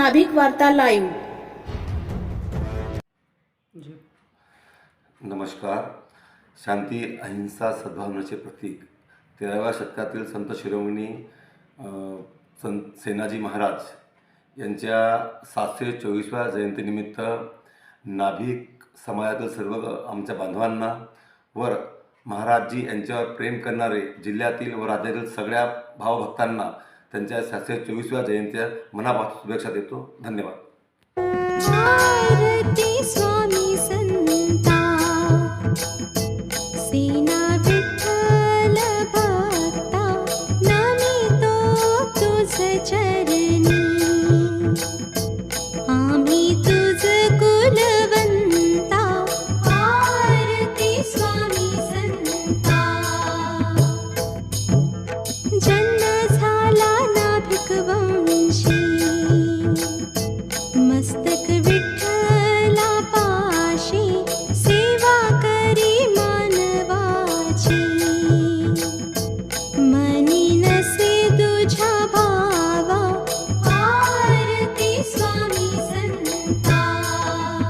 नाभिक वार्ता लाईव्ह. नमस्कार. शांती अहिंसा सद्भावनेचे प्रतीक. तेराव्या शतकातील संत शिरोमणी संत सेनाजी महाराज यांच्या सातशे चोवीसव्या जयंतीनिमित्त नाभिक समाजातील सर्व आमच्या बांधवांना वर महाराजजी यांच्यावर प्रेम करणारे जिल्ह्यातील व राज्यातील सगळ्या भावभक्तांना त्यांच्या सातशे चोवीसव्या जयंतीच्या मनापासून शुभेच्छा देतो. धन्यवाद. आरती